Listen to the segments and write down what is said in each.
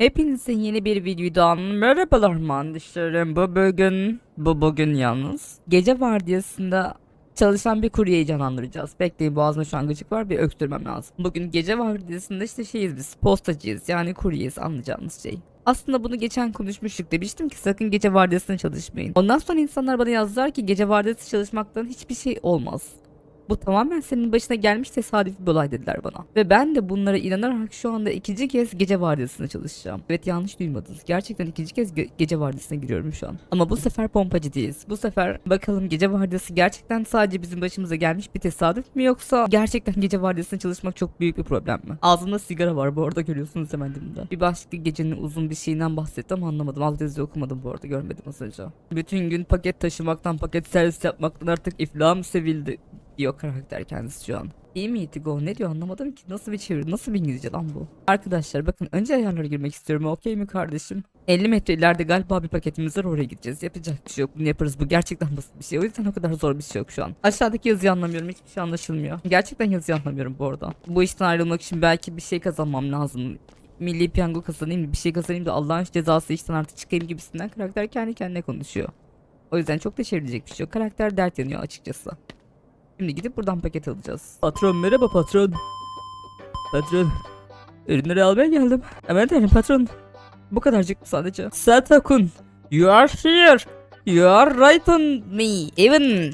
Hepinizin yeni bir videodan merhabalar mandişlerim. Bu bugün, bu bugün yalnız. Gece vardiyasında çalışan bir kuryeyi canlandıracağız. Bekleyin boğazımda şu an gıcık var bir öksürmem lazım. Bugün gece vardiyasında işte şeyiz biz postacıyız yani kuryeyiz anlayacağınız şey. Aslında bunu geçen konuşmuştuk demiştim ki sakın gece vardiyasında çalışmayın. Ondan sonra insanlar bana yazdılar ki gece vardiyası çalışmaktan hiçbir şey olmaz. Bu tamamen senin başına gelmiş tesadüfi bir olay dediler bana. Ve ben de bunlara inanarak şu anda ikinci kez gece vardiyasında çalışacağım. Evet yanlış duymadınız. Gerçekten ikinci kez ge- gece vardiyasına giriyorum şu an. Ama bu sefer pompacı değiliz. Bu sefer bakalım gece vardiyası gerçekten sadece bizim başımıza gelmiş bir tesadüf mü yoksa gerçekten gece vardiyasında çalışmak çok büyük bir problem mi? Ağzımda sigara var bu arada görüyorsunuz hemen dibimde. Bir başka gecenin uzun bir şeyinden bahsettim ama anlamadım. Alt yazıyı okumadım bu arada görmedim az önce. Bütün gün paket taşımaktan, paket servis yapmaktan artık iflahım sevildi diyor karakter kendisi şu an. İyi mi Itigo? Ne diyor anlamadım ki. Nasıl bir çeviri? Nasıl bir İngilizce lan bu? Arkadaşlar bakın önce ayarlara girmek istiyorum. Okey mi kardeşim? 50 metre ileride galiba bir paketimiz var oraya gideceğiz. Yapacak bir şey yok. Bunu yaparız. Bu gerçekten basit bir şey. O yüzden o kadar zor bir şey yok şu an. Aşağıdaki yazıyı anlamıyorum. Hiçbir şey anlaşılmıyor. Gerçekten yazıyı anlamıyorum bu arada. Bu işten ayrılmak için belki bir şey kazanmam lazım. Milli piyango kazanayım bir şey kazanayım da Allah'ın cezası işten artık çıkayım gibisinden karakter kendi kendine konuşuyor. O yüzden çok da çevrilecek bir şey yok. Karakter dert yanıyor açıkçası. Şimdi gidip buradan paket alacağız. Patron merhaba patron. Patron. Ürünleri almaya geldim. Hemen derim patron. Bu kadarcık sadece? Satakun. You are here. You are right on me. Even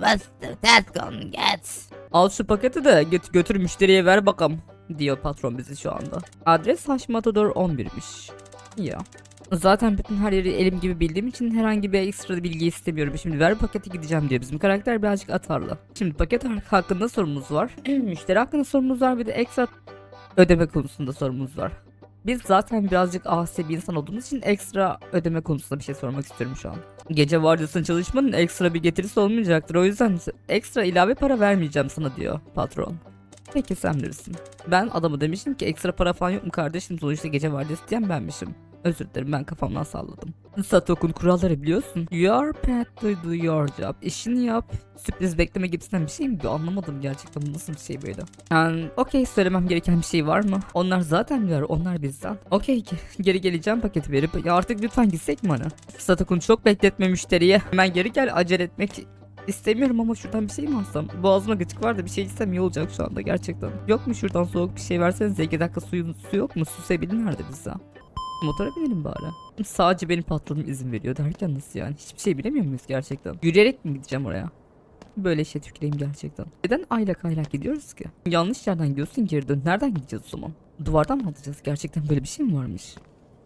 what's the task on gets. Al şu paketi de göt götür müşteriye ver bakalım. Diyor patron bizi şu anda. Adres Haş Matador 11'miş. Ya. Zaten bütün her yeri elim gibi bildiğim için herhangi bir ekstra bilgi istemiyorum. Şimdi ver paketi gideceğim diyor. Bizim karakter birazcık atarlı. Şimdi paket hakkında sorumuz var. Müşteri hakkında sorumuz var. Bir de ekstra ödeme konusunda sorumuz var. Biz zaten birazcık asi bir insan olduğumuz için ekstra ödeme konusunda bir şey sormak istiyorum şu an. Gece vardiyasında çalışmanın ekstra bir getirisi olmayacaktır. O yüzden ekstra ilave para vermeyeceğim sana diyor patron. Peki sen bilirsin. Ben adamı demiştim ki ekstra para falan yok mu kardeşim sonuçta gece vardiyası diyen benmişim. Özür dilerim ben kafamdan salladım. Satok'un kuralları biliyorsun. You are paid to do your job. İşini yap. Sürpriz bekleme gibisinden bir şey mi? Anlamadım gerçekten bu nasıl bir şey böyle. Yani okey söylemem gereken bir şey var mı? Onlar zaten biliyor. Onlar bizden. Okey geri geleceğim paketi verip ya artık lütfen gitsek mi hani? Satok'un çok bekletme müşteriye. Hemen geri gel acele etmek İstemiyorum ama şuradan bir şey mi alsam? Boğazıma gıcık var da bir şey içsem iyi olacak şu anda gerçekten. Yok mu şuradan soğuk bir şey versenize 2 dakika suyun su yok mu? Su sebili nerede bize? Motora binelim bari. Sadece benim patronum izin veriyor derken nasıl yani? Hiçbir şey bilemiyor muyuz gerçekten? Yürüyerek mi gideceğim oraya? Böyle şey tüküreyim gerçekten. Neden aylak aylak gidiyoruz ki? Yanlış yerden gidiyorsun geri dön. Nereden gideceğiz o zaman? Duvardan mı atacağız? Gerçekten böyle bir şey mi varmış?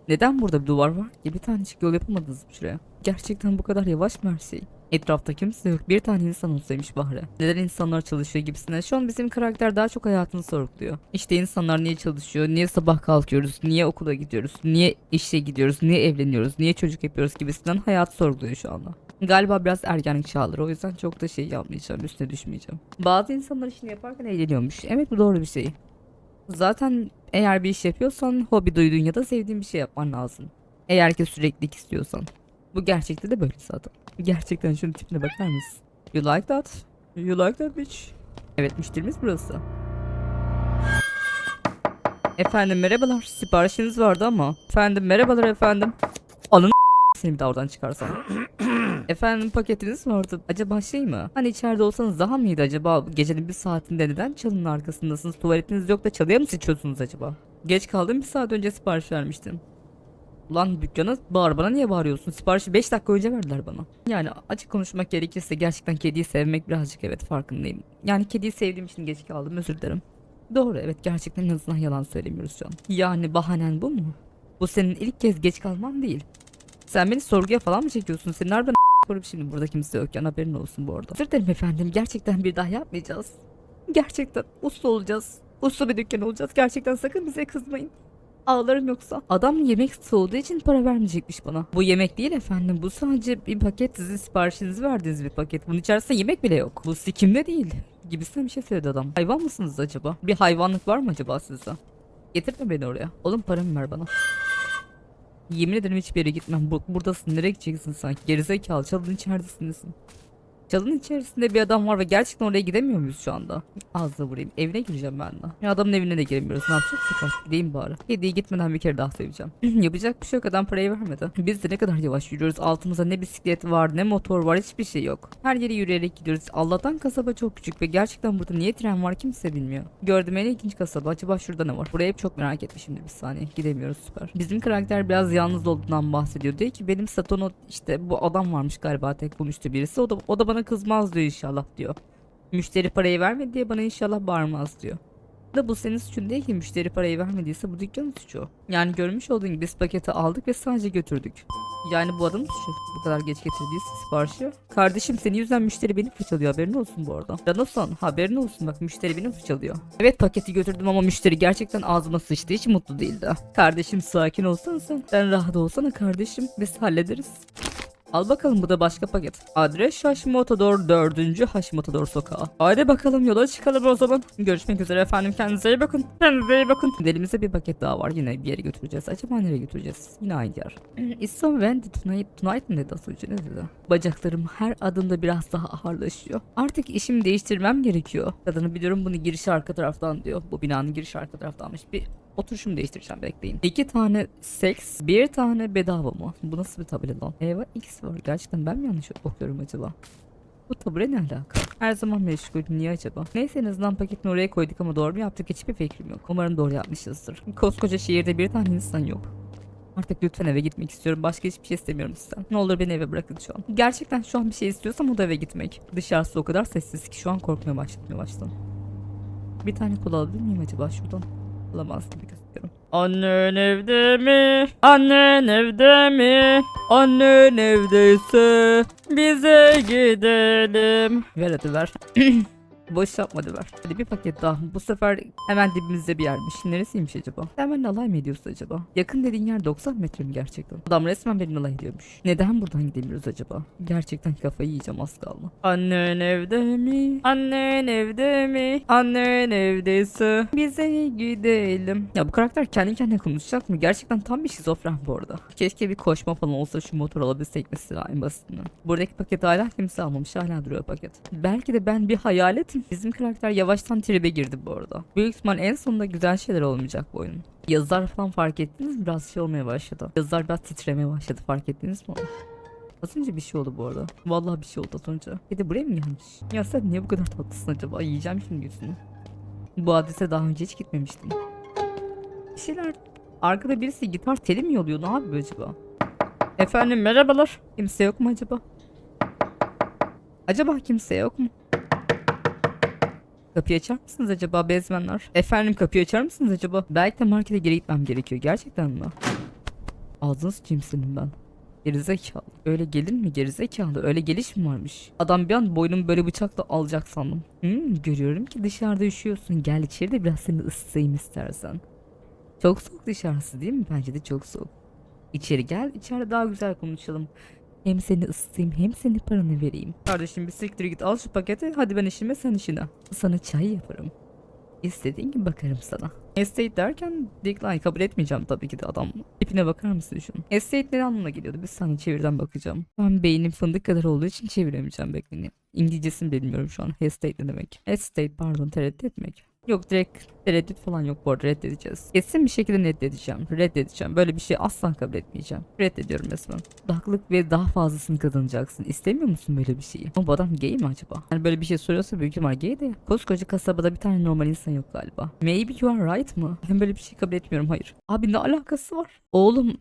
Neden burada bir duvar var? Ya bir tanecik yol yapamadınız mı şuraya? Gerçekten bu kadar yavaş mı her şey? Etrafta kimse yok. Bir tane insan olsaymış Bahre. Neden insanlar çalışıyor gibisine. Şu an bizim karakter daha çok hayatını sorguluyor. İşte insanlar niye çalışıyor? Niye sabah kalkıyoruz? Niye okula gidiyoruz? Niye işe gidiyoruz? Niye evleniyoruz? Niye çocuk yapıyoruz gibisinden hayat sorguluyor şu anda. Galiba biraz ergenlik çağları o yüzden çok da şey yapmayacağım üstüne düşmeyeceğim. Bazı insanlar işini yaparken eğleniyormuş. Evet bu doğru bir şey. Zaten eğer bir iş yapıyorsan hobi duyduğun ya da sevdiğin bir şey yapman lazım. Eğer ki süreklilik istiyorsan. Bu gerçekte de böyle zaten. Gerçekten şunun tipine bakar mısın? You like that? You like that bitch? Evet müşterimiz burası. Efendim merhabalar. Siparişiniz vardı ama. Efendim merhabalar efendim. Alın seni bir daha oradan çıkarsam. efendim paketiniz vardı. Acaba şey mi? Hani içeride olsanız daha mıydı acaba? Gecenin bir saatinde neden çalının arkasındasınız? Tuvaletiniz yok da çalıya mı sıçıyorsunuz acaba? Geç kaldım bir saat önce sipariş vermiştim. Ulan dükkana bağır bana niye bağırıyorsun? Siparişi 5 dakika önce verdiler bana. Yani açık konuşmak gerekirse gerçekten kediyi sevmek birazcık evet farkındayım. Yani kediyi sevdiğim için geç kaldım özür dilerim. Doğru evet gerçekten en azından yalan söylemiyoruz şu an. Yani bahanen bu mu? Bu senin ilk kez geç kalman değil. Sen beni sorguya falan mı çekiyorsun? Senin harbiden korup şimdi burada kimse yokken haberin olsun bu arada. Özür dilerim efendim gerçekten bir daha yapmayacağız. Gerçekten uslu olacağız. Uslu bir dükkan olacağız. Gerçekten sakın bize kızmayın. Ağlarım yoksa. Adam yemek soğuduğu için para vermeyecekmiş bana. Bu yemek değil efendim. Bu sadece bir paket sizin siparişinizi verdiğiniz bir paket. Bunun içerisinde yemek bile yok. Bu sikimde değil. Gibisinden bir şey söyledi adam. Hayvan mısınız acaba? Bir hayvanlık var mı acaba sizde? Getirme beni oraya. Oğlum paramı ver bana. Yemin ederim hiçbir yere gitmem. Bu, buradasın. Nereye gideceksin sanki? Gerizekalı. Çalın içeridesinizin. Çalının içerisinde bir adam var ve gerçekten oraya gidemiyor muyuz şu anda? Ağzına vurayım. Evine gireceğim ben de. Ya adamın evine de giremiyoruz. Ne yapacaksak artık gideyim bari. Hediye gitmeden bir kere daha seveceğim. Yapacak bir şey yok adam parayı vermedi. Biz de ne kadar yavaş yürüyoruz. Altımızda ne bisiklet var ne motor var hiçbir şey yok. Her yere yürüyerek gidiyoruz. Allah'tan kasaba çok küçük ve gerçekten burada niye tren var kimse bilmiyor. Gördüğüm en ilginç kasaba. Acaba şurada ne var? Burayı hep çok merak etmişim bir saniye. Gidemiyoruz süper. Bizim karakter biraz yalnız olduğundan bahsediyor. Diyor ki benim Satono işte bu adam varmış galiba tek bulmuştu birisi. O da, o da bana kızmaz diyor inşallah diyor. Müşteri parayı vermedi diye bana inşallah bağırmaz diyor. Da bu senin suçun değil ki müşteri parayı vermediyse bu dükkanın suçu. Yani görmüş olduğun gibi biz paketi aldık ve sadece götürdük. Yani bu adamın suçu. Bu kadar geç getirdiyse siparişi. Kardeşim senin yüzünden müşteri beni fırçalıyor haberin olsun bu arada. Canosan haberin olsun bak müşteri beni fırçalıyor. Evet paketi götürdüm ama müşteri gerçekten ağzıma sıçtı hiç mutlu değildi. Kardeşim sakin olsana sen. Sen rahat olsana kardeşim. Biz hallederiz. Al bakalım bu da başka paket. Adres Hashimoto'dor 4. Hashimoto'dor sokağı. Haydi bakalım yola çıkalım o zaman. Görüşmek üzere efendim kendinize iyi bakın. Kendinize iyi bakın. Elimizde bir paket daha var yine bir yere götüreceğiz. Acaba nereye götüreceğiz? Yine aynı yer. It's so windy tonight, tonight mı dedi az önce ne dedi? Bacaklarım her adımda biraz daha ağırlaşıyor. Artık işimi değiştirmem gerekiyor. Kadını biliyorum bunu girişi arka taraftan diyor. Bu binanın girişi arka taraftanmış. Bir Oturuşumu değiştireceğim bekleyin. İki tane seks, bir tane bedava mı? Bu nasıl bir tabela lan? Eyvah X var. Gerçekten ben mi yanlış okuyorum acaba? Bu tabure ne alaka? Her zaman meşgul. Niye acaba? Neyse en azından paketini oraya koyduk ama doğru mu yaptık hiçbir fikrim yok. Umarım doğru yapmışızdır. Koskoca şehirde bir tane insan yok. Artık lütfen eve gitmek istiyorum. Başka hiçbir şey istemiyorum sizden. Ne olur beni eve bırakın şu an. Gerçekten şu an bir şey istiyorsam o da eve gitmek. Dışarısı o kadar sessiz ki şu an korkmaya başladım yavaştan. Bir tane kola alabilir miyim acaba şuradan? Alamaz gibi gözüküyorum. Annen evde mi? Annen evde mi? Annen evdeyse bize gidelim. Ver hadi ver. Boş yapmadı ver. Hadi bir paket daha. Bu sefer hemen dibimizde bir yermiş. Neresiymiş acaba? Benimle alay mı ediyorsun acaba? Yakın dediğin yer 90 metre mi gerçekten? Adam resmen benimle alay ediyormuş. Neden buradan gidemiyoruz acaba? Gerçekten kafayı yiyeceğim az kaldı. Annen evde mi? Annen evde mi? Annen evdeyse bize gidelim. Ya bu karakter kendi kendine konuşacak mı? Gerçekten tam bir şizofren bu arada. Keşke bir koşma falan olsa şu motor alabilsek mesela en basitinden. Buradaki paket hala kimse almamış. Hala duruyor paket. Belki de ben bir hayaletim. Bizim karakter yavaştan tribe girdi bu arada. Büyük ihtimal en sonunda güzel şeyler olmayacak bu oyunun. Yazılar falan fark ettiniz mi? Biraz şey olmaya başladı. Yazılar biraz titremeye başladı fark ettiniz mi? Az önce bir şey oldu bu arada. Vallahi bir şey oldu az önce. De buraya mı gelmiş? Ya sen niye bu kadar tatlısın acaba? Yiyeceğim şimdi yüzünü. Bu adrese daha önce hiç gitmemiştim. Bir şeyler... Arkada birisi gitar teli mi yolluyor? Ne yapıyor acaba? Efendim merhabalar. Kimse yok mu acaba? Acaba kimse yok mu? Kapıyı açar mısınız acaba bezmenler? Efendim kapıyı açar mısınız acaba? Belki de markete geri gitmem gerekiyor. Gerçekten mi? Ağzını sıçayım senin ben. Gerizekalı. Öyle gelir mi gerizekalı? Öyle geliş mi varmış? Adam bir an boynumu böyle bıçakla alacak sandım. Hmm, görüyorum ki dışarıda üşüyorsun. Gel içeri de biraz seni ısıtayım istersen. Çok soğuk dışarısı değil mi? Bence de çok soğuk. İçeri gel, içeride daha güzel konuşalım. Hem seni ısıtayım hem senin paranı vereyim. Kardeşim bir siktir git al şu paketi hadi ben işime sen işine. Sana çay yaparım. İstediğin gibi bakarım sana. Estate derken decline kabul etmeyeceğim tabii ki de adam. İpine bakar mısın şunun? Estate ne anlamına geliyordu? Bir saniye çevirden bakacağım. Ben beynim fındık kadar olduğu için çeviremeyeceğim bekleyin. İngilizcesini bilmiyorum şu an. Estate ne demek? Estate pardon tereddüt etmek. Yok direkt tereddüt falan yok bu arada reddedeceğiz. Kesin bir şekilde reddedeceğim. Reddedeceğim. Böyle bir şey asla kabul etmeyeceğim. Reddediyorum resmen. Haklık ve daha fazlasını kazanacaksın. İstemiyor musun böyle bir şeyi? Ama bu adam gay mi acaba? Hani böyle bir şey soruyorsa büyük ihtimal gay de. Koskoca kasabada bir tane normal insan yok galiba. Maybe you are right mı? Ben böyle bir şey kabul etmiyorum hayır. Abi ne alakası var? Oğlum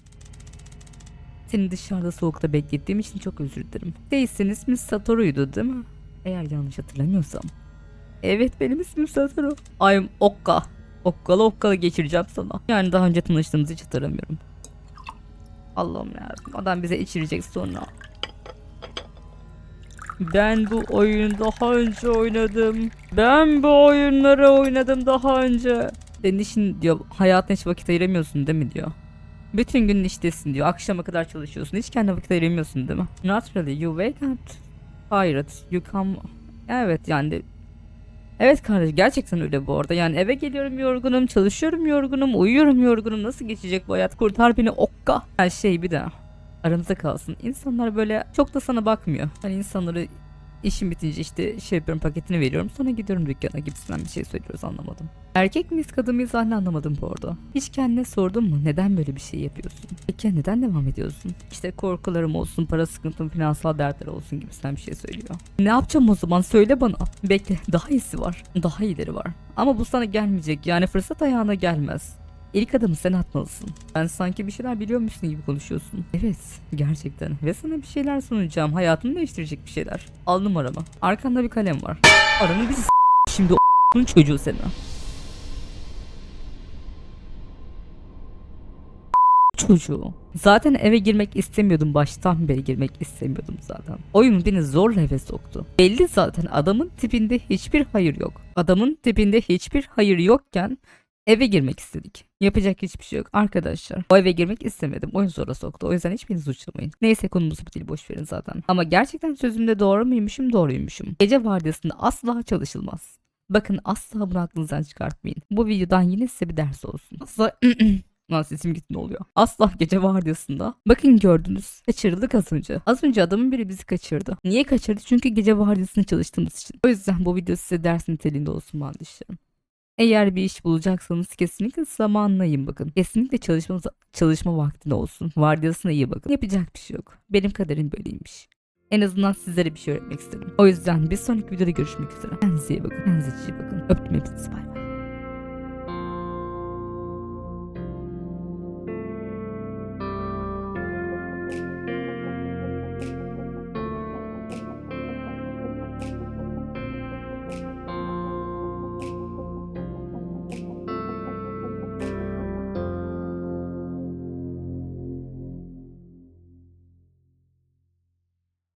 seni dışarıda soğukta beklettiğim için çok özür dilerim. Değilsin ismin Satoru'ydu değil mi? Eğer yanlış hatırlamıyorsam. Evet benim ismim Satoru. I'm Okka. Okkalı okkalı geçireceğim sana. Yani daha önce tanıştığımızı hiç hatırlamıyorum. Allah'ım yarabbim. Adam bize içirecek sonra. Ben bu oyunu daha önce oynadım. Ben bu oyunları oynadım daha önce. Senin işin diyor hayatına hiç vakit ayıramıyorsun değil mi diyor. Bütün gün iştesin diyor. Akşama kadar çalışıyorsun. Hiç kendine vakit ayıramıyorsun değil mi? Not really. You wake up. Hayır. You come... Evet yani Evet kardeş gerçekten öyle bu arada. Yani eve geliyorum yorgunum, çalışıyorum yorgunum, uyuyorum yorgunum. Nasıl geçecek bu hayat? Kurtar beni okka. Her şey bir de aramızda kalsın. İnsanlar böyle çok da sana bakmıyor. Hani insanları işim bitince işte şey yapıyorum paketini veriyorum sonra gidiyorum dükkana gibisinden bir şey söylüyoruz anlamadım. Erkek miyiz kadın mıyız hala anlamadım bu arada. Hiç kendine sordun mu neden böyle bir şey yapıyorsun? Peki neden devam ediyorsun? İşte korkularım olsun, para sıkıntım, finansal dertler olsun gibisinden bir şey söylüyor. Ne yapacağım o zaman söyle bana. Bekle daha iyisi var. Daha iyileri var. Ama bu sana gelmeyecek yani fırsat ayağına gelmez. İlk adımı sen atmalısın. Ben sanki bir şeyler biliyormuşsun gibi konuşuyorsun. Evet, gerçekten. Ve sana bir şeyler sunacağım. Hayatını değiştirecek bir şeyler. Al numaramı. Arkanda bir kalem var. Aranı bir şimdi o***'un çocuğu seni. çocuğu. Zaten eve girmek istemiyordum baştan beri girmek istemiyordum zaten. Oyun beni zorla eve soktu. Belli zaten adamın tipinde hiçbir hayır yok. Adamın tipinde hiçbir hayır yokken eve girmek istedik. Yapacak hiçbir şey yok arkadaşlar. O eve girmek istemedim. Oyun zorla soktu. O yüzden hiçbirini suçlamayın. Neyse konumuz bu değil boş verin zaten. Ama gerçekten sözümde doğru muymuşum doğruymuşum. Gece vardiyasında asla çalışılmaz. Bakın asla bunu aklınızdan çıkartmayın. Bu videodan yine size bir ders olsun. Asla Lan sesim gitti ne oluyor? Asla gece vardiyasında. Bakın gördünüz. Kaçırıldık az önce. Az önce adamın biri bizi kaçırdı. Niye kaçırdı? Çünkü gece vardiyasında çalıştığımız için. O yüzden bu video size ders niteliğinde olsun kardeşlerim. Eğer bir iş bulacaksanız kesinlikle zamanına iyi bakın. Kesinlikle çalışma, çalışma vaktinde olsun. Vardiyasına iyi bakın. Yapacak bir şey yok. Benim kaderim böyleymiş. En azından sizlere bir şey öğretmek istedim. O yüzden bir sonraki videoda görüşmek üzere. Kendinize iyi bakın. Kendinize iyi bakın. Öptüm hepinizi. Bay.